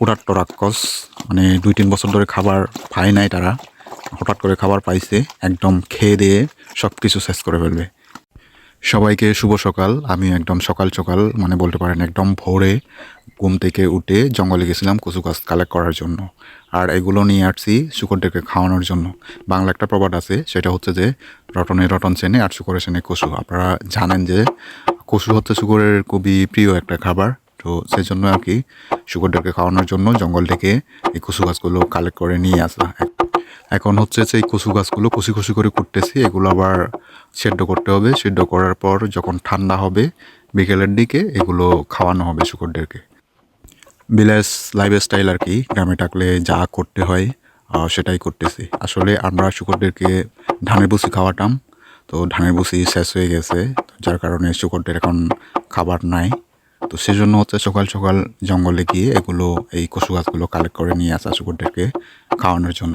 কুটাট্ট রাক্ষস মানে দুই তিন বছর ধরে খাবার পায় নাই তারা। হঠাৎ করে খাবার পাইছে, একদম খেয়ে দিয়ে সব কিছু শেষ করে ফেলবে। সবাইকে শুভ সকাল। আমি একদম সকাল সকাল মানে বলতে পারেন একদম ভোরে ঘুম থেকে উঠে জঙ্গলে গেছিলাম কচু গাছ কালেক্ট করার জন্য। আর এগুলো নিয়ে আসছি শুকরদেরকে খাওয়ানোর জন্য। বাংলা একটা প্রবাদ আছে, সেটা হচ্ছে যে, রটনে রটন চেনে আর শুকরে চেনে কচু। আপনারা জানেন যে, কচু হচ্ছে শুকরের খুবই প্রিয় একটা খাবার। তো সেই জন্য আর কি শুকরদেরকে খাওয়ানোর জন্য জঙ্গল থেকে এই কচু গাছগুলো কালেক্ট করে নিয়ে আসা। এখন হচ্ছে এই কচু গাছগুলো কুচি কুচি করে করতেছি এগুলো আবার সেদ্ধ করতে হবে। সেদ্ধ করার পর যখন ঠান্ডা হবে, বিকেলের দিকে এগুলো খাওয়ানো হবে শুকরদেরকে। বিলাস লাইফ স্টাইল আর কি, গ্রামে থাকলে যা করতে হয় সেটাই করতেছি। আসলে আমরা শুকরদেরকে ধানের বুসি খাওয়াতাম, তো ধানের বুসি শেষ হয়ে গেছে, যার কারণে শুকরদের এখন খাবার নাই। তো সেজন্য হচ্ছে সকাল সকাল জঙ্গলে গিয়ে এগুলো, এই কচু গাছগুলো কালেক্ট করে নিয়ে আসা শুকরদেরকে খাওয়ানোর জন্য।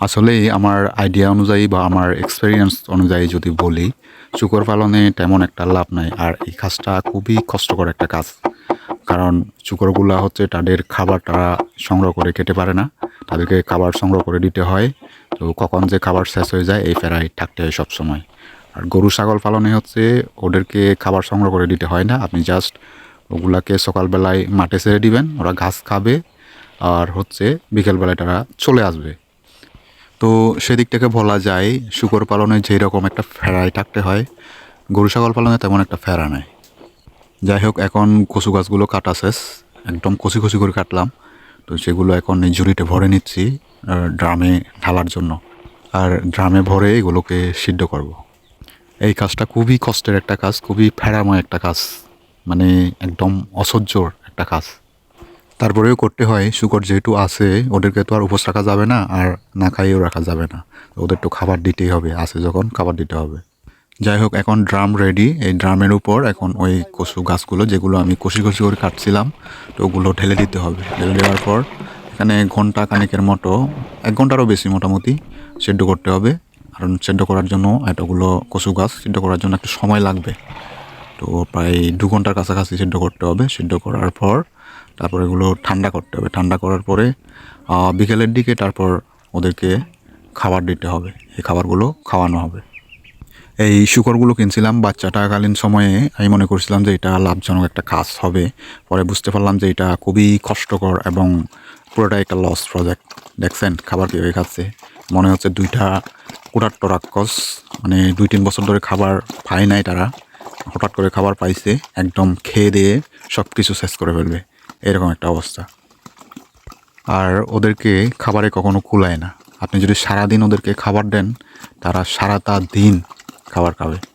আসলে আমার আইডিয়া অনুযায়ী বা আমার এক্সপিরিয়েন্স অনুযায়ী যদি বলি, শুকর পালনে তেমন একটা লাভ নাই। আর এই কাজটা খুবই কষ্টকর একটা কাজ। কারণ শুকরগুলা হচ্ছে তাদের খাবার তারা সংগ্রহ করে খেতে পারে না। তাদেরকে খাবার সংগ্রহ করে দিতে হয়। তো কখন যে খাবার শেষ হয়ে যায়, এই ফেরাই থাকতে হয় সবসময়। আর গরু, ছাগল পালনে হচ্ছে ওদেরকে খাবার সংগ্রহ করে দিতে হয় না। আপনি জাস্ট ওগুলাকে সকালবেলায় মাঠে ছেড়ে দিবেন, ওরা ঘাস খাবে আর হচ্ছে বিকেলবেলায় তারা চলে আসবে। তো সেদিক থেকে বলা যায়, শুকর পালনে যেই রকম একটা ফেরাই থাকতে হয়, গরু, ছাগল পালনে তেমন একটা ফেরা নাই। যাই হোক, এখন কচু গাছগুলো কাটা শেষ, একদম কচি কচি করে কাটলাম। তো সেগুলো এখন এই ঝুড়িতে ভরে নিচ্ছি ড্রামে ঢালার জন্য। আর ড্রামে ভরে এগুলোকে সিদ্ধ করব। এই কাজটা খুবই কষ্টের একটা কাজ, খুবই ফেরাময় একটা কাজ মানে একদম অসহ্যর একটা কাজ। তারপরেও করতে হয়, শুকর যেহেতু আছে, ওদেরকে তো আর উপোস রাখা যাবে না, আর না খাইয়েও রাখা যাবে না। ওদের তো খাবার দিতেই হবে, আছে যখন, খাবার দিতে হবে। যাই হোক, এখন ড্রাম রেডি এই ড্রামের উপর এখন ওই কচু গাছগুলো, যেগুলো আমি কষি কষি করে কাটছিলাম, তো ওগুলো ঢেলে দিতে হবে। ঢেলে দেওয়ার পর এখানে ঘণ্টা কানেকের মতো, এক ঘন্টারও বেশি মোটামুটি, সেদ্ধ করতে হবে। কারণ সেদ্ধ করার জন্য এতগুলো কচু গাছ সিদ্ধ করার জন্য একটু সময় লাগবে। তো প্রায় দু ঘণ্টার কাছাকাছি সেদ্ধ করতে হবে। সেদ্ধ করার পর তারপর এগুলো ঠান্ডা করতে হবে। ঠান্ডা করার পরে বিকেলের দিকে তারপর ওদেরকে খাবার দিতে হবে। এই খাবারগুলো খাওয়ানো হবে। এই শুকরগুলো কিনছিলাম বাচ্চা থাকাকালীন সময়ে। আমি মনে করছিলাম যে এটা লাভজনক একটা কাজ হবে। পরে বুঝতে পারলাম যে এটা খুবই কষ্টকর এবং পুরোটাই একটা লস প্রজেক্ট দেখছেন, খাবার কীভাবে খাচ্ছে? মনে হচ্ছে দুইটা কুটাট্ট রাক্ষস মানে দুই তিন বছর ধরে খাবার পায় নাই তারা। হঠাৎ করে খাবার পাইছে, একদম খেয়ে দিয়ে সব কিছু শেষ করে ফেলবে। এরকম একটা অবস্থা। আর ওদেরকে খাবারে কখনো কুলায় না। আপনি যদি সারাদিন ওদেরকে খাবার দেন, তারা সারাটা দিন খাবার খাবে।